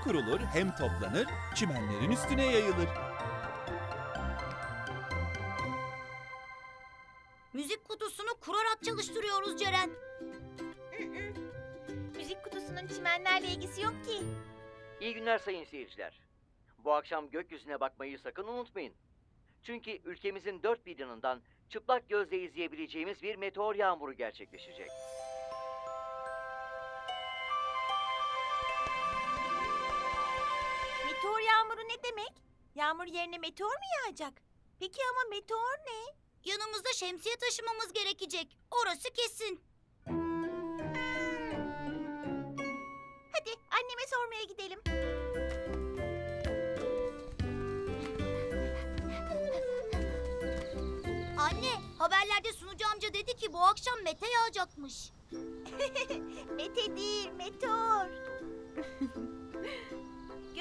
hem kurulur hem toplanır, çimenlerin üstüne yayılır. Müzik kutusunu kurarak çalıştırıyoruz Ceren. Müzik kutusunun çimenlerle ilgisi yok ki. İyi günler sayın seyirciler. Bu akşam gökyüzüne bakmayı sakın unutmayın. Çünkü ülkemizin dört bir yanından çıplak gözle izleyebileceğimiz bir meteor yağmuru gerçekleşecek. Yağmur yerine meteor mu yağacak? Peki ama meteor ne? Yanımızda şemsiye taşımamız gerekecek. Orası kesin. Hadi anneme sormaya gidelim. Anne, haberlerde sunucu amca dedi ki bu akşam mete yağacakmış. Mete değil, meteor.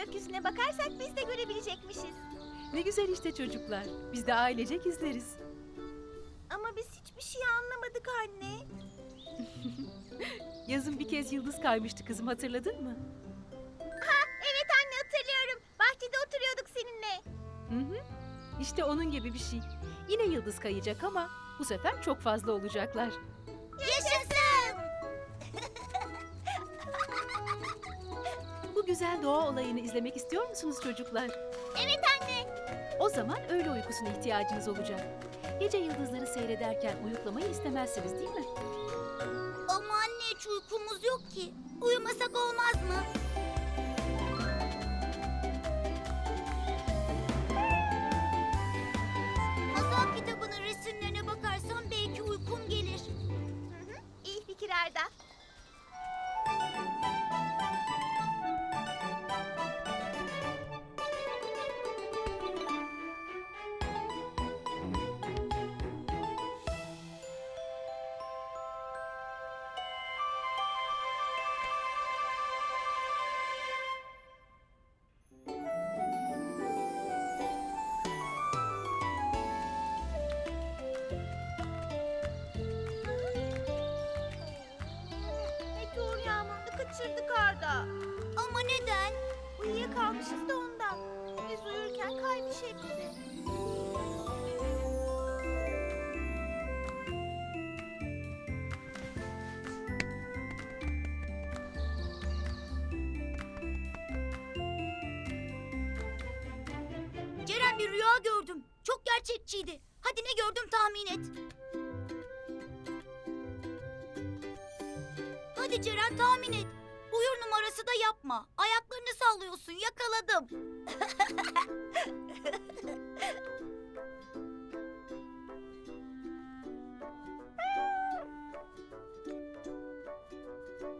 Gökyüzüne bakarsak biz de görebilecekmişiz. Ne güzel işte çocuklar. Biz de ailecek izleriz. Ama biz hiçbir şey anlamadık anne. Yazın bir kez yıldız kaymıştı kızım hatırladın mı? Evet anne hatırlıyorum. Bahçede oturuyorduk seninle. Hı hı. İşte onun gibi bir şey. Yine yıldız kayacak ama bu sefer çok fazla olacaklar. Güzel doğa olayını izlemek istiyor musunuz çocuklar? Evet anne. O zaman öğle uykusuna ihtiyacınız olacak. Gece yıldızları seyrederken uyuklamayı istemezsiniz değil mi? Ama anne hiç uykumuz yok ki. Uyumasak olmaz mı? Bir rüya gördüm. Çok gerçekçiydi. Hadi ne gördüm tahmin et. Hadi Ceren tahmin et. Buyur numarası da yapma. Ayaklarını sallıyorsun. Yakaladım.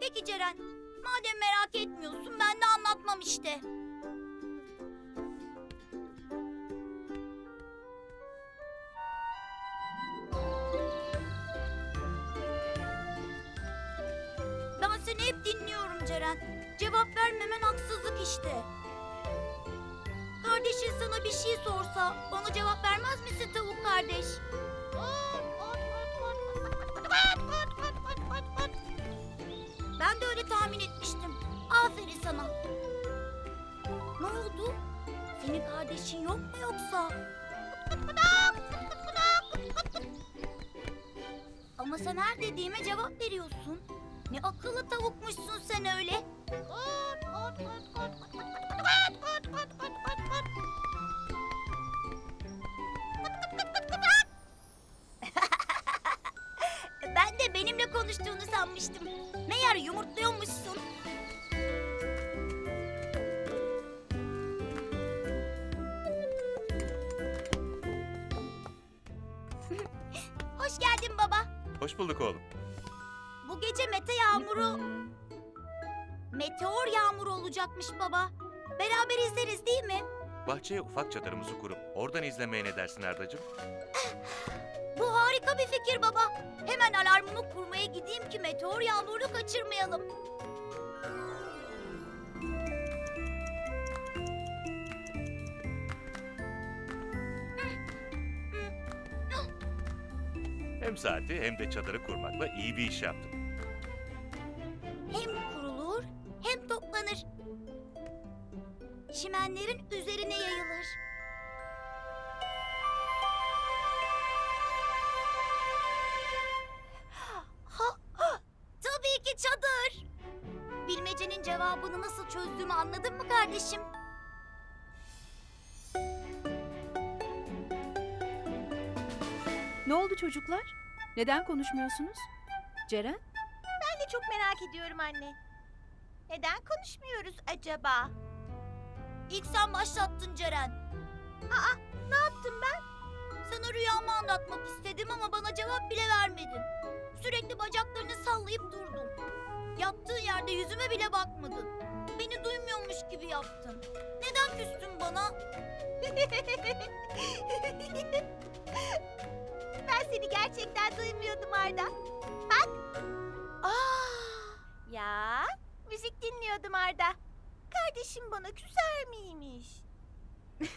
Peki Ceren, madem merak etmiyorsun ben de anlatmam işte. Seni hep dinliyorum Ceren. Cevap vermemen haksızlık işte. Kardeşin sana bir şey sorsa ona cevap vermez misin tavuk kardeş? Ben de öyle tahmin etmiştim. Aferin sana. Ne oldu? Senin kardeşin yok mu yoksa? Ama sen her dediğime cevap veriyorsun. Ne akıllı tavukmuşsun sen öyle. Ben de benimle konuştuğunu sanmıştım. Meğer yumurtluyormuşsun. Hoş geldin baba. Hoş bulduk oğlum. Bu gece mete yağmuru, meteor yağmuru olacakmış baba. Beraber izleriz değil mi? Bahçeye ufak çadırımızı kurup oradan izlemeye ne dersin Ardacığım? Bu harika bir fikir baba. Hemen alarmımı kurmaya gideyim ki meteor yağmurunu kaçırmayalım. Hem saati hem de çadırı kurmakla iyi bir iş yaptın. Çözdüğümü anladın mı kardeşim? Ne oldu çocuklar? Neden konuşmuyorsunuz? Ceren? Ben de çok merak ediyorum anne. Neden konuşmuyoruz acaba? İlk sen başlattın Ceren. Aa, ne yaptım ben? Sana rüyamı anlatmak istedim ama bana cevap bile vermedin. Sürekli bacaklarını sallayıp durdun. Yattığın yerde yüzüme bile bakmadın. Beni duymuyormuş gibi yaptın. Neden küstün bana? ben seni gerçekten duymuyordum Arda. Bak. Ah, ya müzik dinliyordum Arda. Kardeşim bana küser miymiş?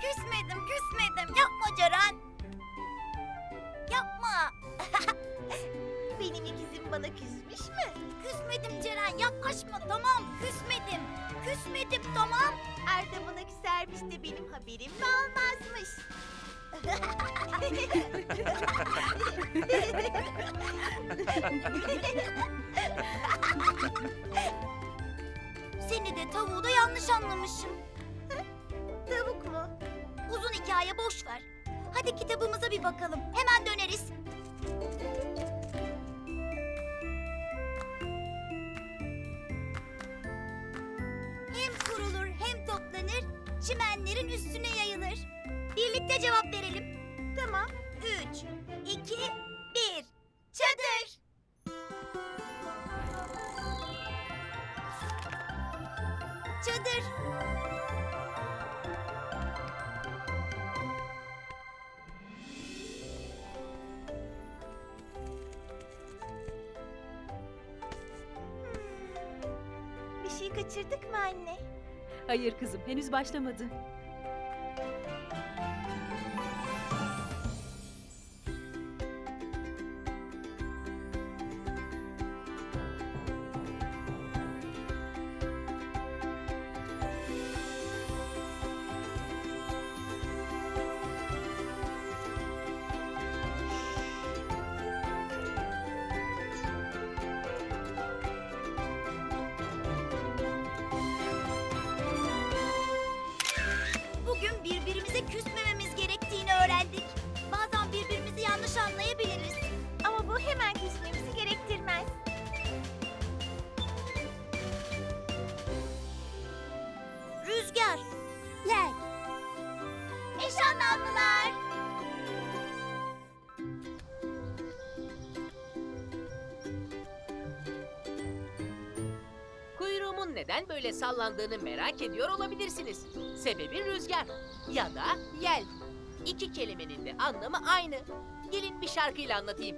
Küsmedim, küsmedim. Yapma Ceren. Bana küsmüş mü? Küsmedim Ceren. Yaklaşma tamam. Küsmedim. Küsmedim tamam. Arda bana küsermiş de benim haberim mi olmazmış? Seni de tavuğu da yanlış anlamışım. Tavuk mu? Uzun hikaye boş ver. Hadi kitabımıza bir bakalım. Hemen döneriz. Çimenlerin üstüne yayılır. Birlikte cevap verelim. Tamam. Üç, iki, bir. Çadır. Çadır. Bir şey kaçırdık mı anne? Hayır kızım, henüz başlamadı. Neden böyle sallandığını merak ediyor olabilirsiniz. Sebebi rüzgar ya da yel. İki kelimenin de anlamı aynı. Gelin bir şarkıyla anlatayım.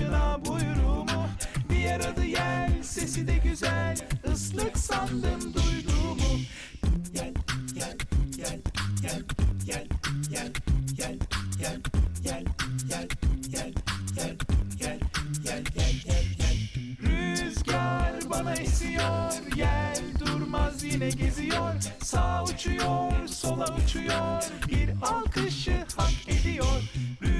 Başına buyruğumu Diğer adı yel Sesi de güzel ıslık sandım duyduğumu Yel yel yel yel yel yel yel yel yel yel yel yel yel yel yel yel yel Rüzgar bana esiyor Yel durmaz yine geziyor Sağ uçuyor sola uçuyor Bir alkışı hak ediyor Rüzgar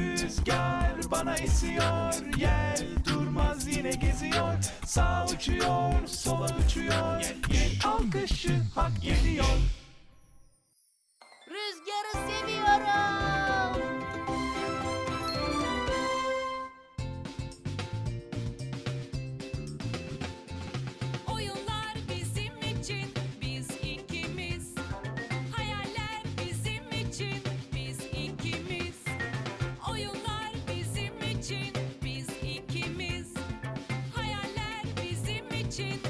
bana esiyor Yel durmaz yine geziyor. Sağ uçuyor sola uçuyor. Bir alkışı hak ediyor için,